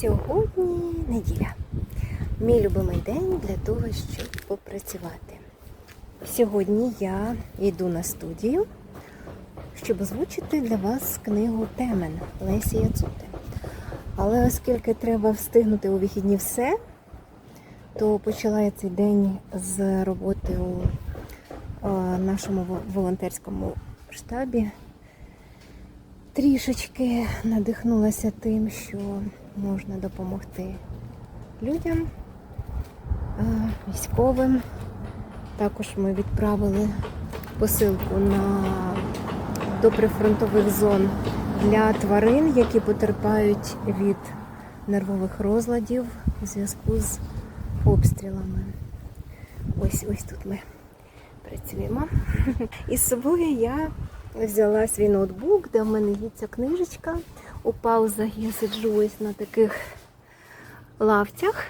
Сьогодні неділя. Мій любимий день для того, щоб попрацювати. Сьогодні я йду на студію, щоб озвучити для вас книгу Темен Лесі Яцути. Але оскільки треба встигнути у вихідні все, то почала я цей день з роботи у е, нашому волонтерському штабі. Трішечки надихнулася тим, що можна допомогти людям, е, військовим. Також ми відправили посилку на до прифронтових зон для тварин, які потерпають від нервових розладів у зв'язку з обстрілами. Ось ось тут ми працюємо. І з собою я взяла свій ноутбук, де в мене є ця книжечка. У паузах я сиджу ось на таких лавцях.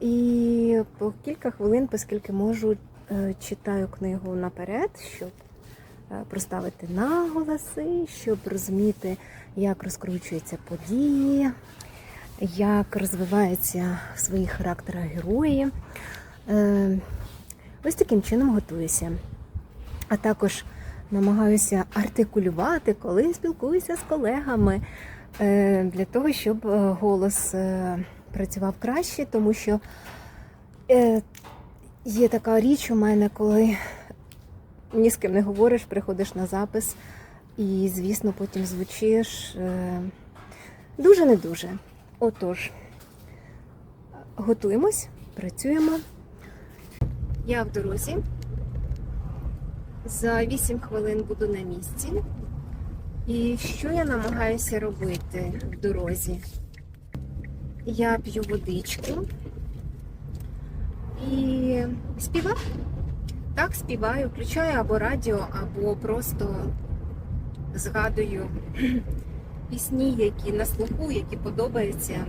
І по кілька хвилин, оскільки можу, е, читаю книгу наперед, щоб е, проставити наголоси, щоб розуміти, як розкручуються події, як розвиваються в своїх характерах герої. Е, Ось таким чином готуюся. А також намагаюся артикулювати, коли спілкуюся з колегами, е, для того, щоб е, голос е, працював краще, тому що є така річ у мене, коли ні з ким не говориш, приходиш на запис, і, звісно, потім звучиш дуже не дуже. Отож, готуємось, працюємо. Я в дорозі. За 8 хвилин буду на місці. І що я намагаюся робити в дорозі? Я п'ю водичку і співаю. Так, співаю, включаю або радіо, або просто згадую пісні, які на слуху, які подобаються.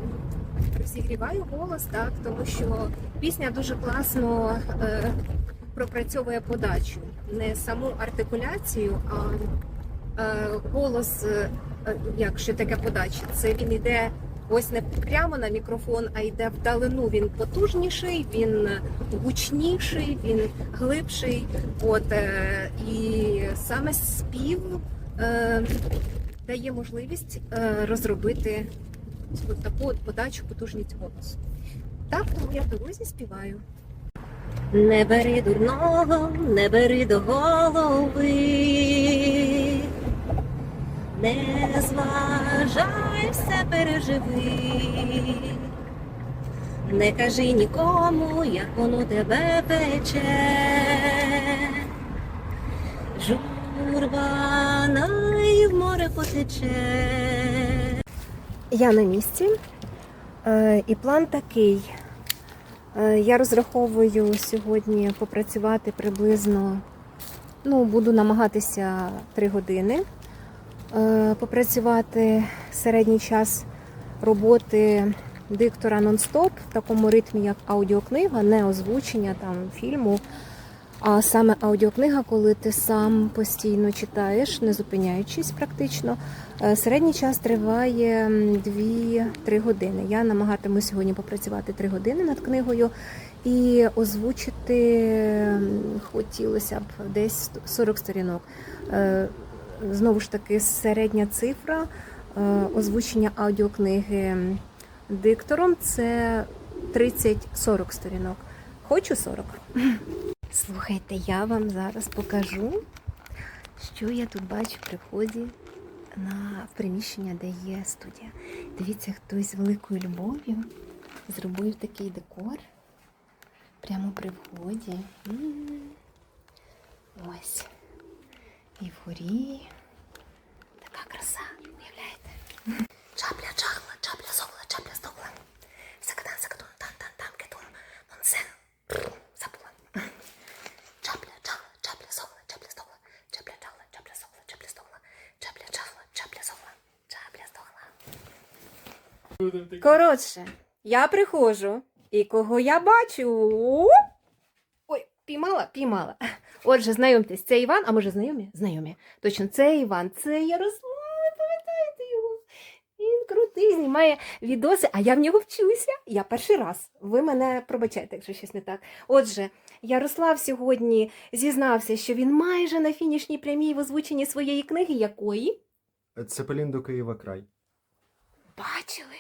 Розігріваю голос, так, тому що пісня дуже класно е, пропрацьовує подачу. Не саму артикуляцію, а е, голос, е, як що таке подача. Це він йде ось не прямо на мікрофон, а йде вдалину. Він потужніший, він гучніший, він глибший. От е, і саме спів дає можливість розробити таку подачу, потужність голосу. Так, я в дорозі співаю. Не бери дурного, не бери до голови, не зважай, все переживи, не кажи нікому, як воно тебе пече. Журба най в море потече. Я на місці, Е, і план такий. Е, Я розраховую сьогодні попрацювати приблизно, ну, буду намагатися 3 години. Е, Попрацювати середній час роботи диктора нон-стоп в такому ритмі, як аудіокнига, не озвучення там фільму, а саме аудіокнига, коли ти сам постійно читаєш, не зупиняючись практично. Е, Середній час триває 2-3 години. Я намагатимусь сьогодні попрацювати 3 години над книгою і озвучити хотілося б десь 40 сторінок. Е, Знову ж таки, середня цифра е, озвучення аудіокниги диктором це 30-40 сторінок. Хочу 40. Слухайте, я вам зараз покажу, що я тут бачу при вході на приміщення, де є студія. Дивіться, хтось з великою любов'ю зробив такий декор прямо при вході. Ось. І вгорі така краса, уявляєте? Чапля Коротше, я приходжу, і кого я бачу? Ой, піймала, піймала. Отже, знайомтесь, це Іван, а може знайомі? Знайомі. Точно, це Іван, це Ярослав, пам'ятаєте його? Він крутий, знімає відоси, а я в нього вчуся. Я перший раз. Ви мене пробачайте, якщо щось не так. Отже, Ярослав сьогодні зізнався, що він майже на фінішній прямій в озвученні своєї книги, якої Цепелін до Києва край. бачили.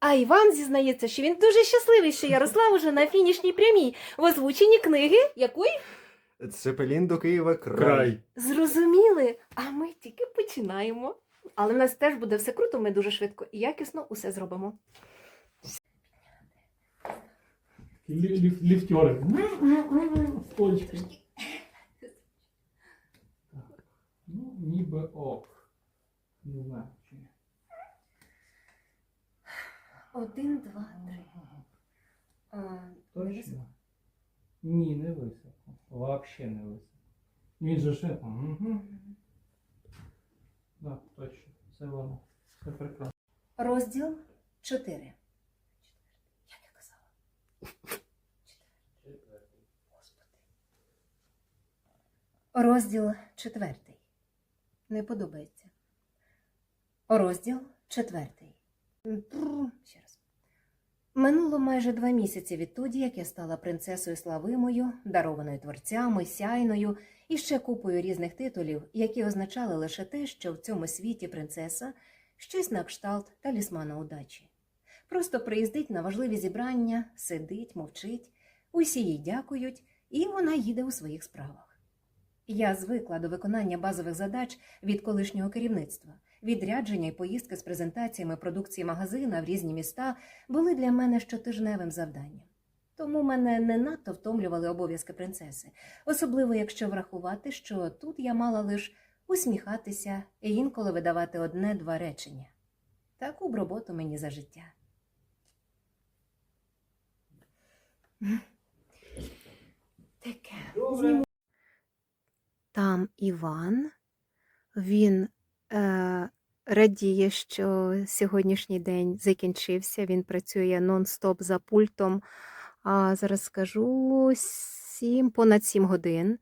А Іван зізнається, що він дуже щасливий, що Ярослав уже на фінішній прямій в озвученні книги, якої Цепелін до Києва край. Край. зрозуміли. А ми тільки починаємо. Але в нас теж буде все круто, ми дуже швидко і якісно усе зробимо. Лі- ліф- Ліфтери. З Ну, ніби ок. Не знаю. чи. Один, два, три. А, Точно? Ні, не високо. Вообще не високо. Він же ще. Угу. Так, точно. Це воно. Це прекрасно. Розділ 4. Як я казала? Господи. Розділ 4. Не подобається. Розділ 4. Ще раз. Минуло майже два місяці відтоді, як я стала принцесою Славимою, дарованою творцями, сяйною і ще купою різних титулів, які означали лише те, що в цьому світі принцеса щось на кшталт талісмана удачі. Просто приїздить на важливі зібрання, сидить, мовчить, усі їй дякують, і вона їде у своїх справах. Я звикла до виконання базових задач від колишнього керівництва. Відрядження і поїздки з презентаціями продукції магазина в різні міста були для мене щотижневим завданням. Тому мене не надто втомлювали обов'язки принцеси, особливо якщо врахувати, що тут я мала лише усміхатися і інколи видавати одне-два речення. Таку б роботу мені за життя. Таке. Там Іван, він радіє, що сьогоднішній день закінчився. Він працює нон-стоп за пультом. А зараз скажу сім, понад 7 годин.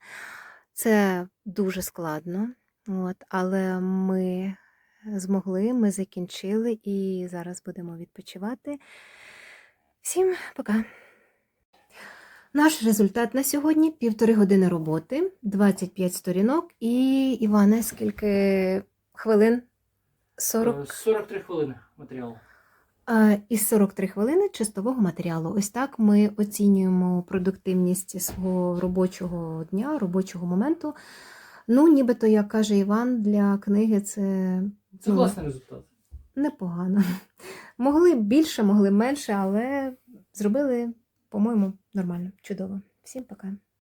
Це дуже складно, от, але ми змогли, ми закінчили і зараз будемо відпочивати. Всім пока. Наш результат на сьогодні півтори години роботи, 25 сторінок і Іване, скільки хвилин? 40 Е, 43 хвилини матеріалу. Е, із 43 хвилини чистового матеріалу. Ось так ми оцінюємо продуктивність свого робочого дня, робочого моменту. Ну, нібито, як каже Іван, для книги це Це Ну, класний результат. непогано. Могли б більше, могли менше, але зробили, по-моєму, нормально, чудово. Всім пока.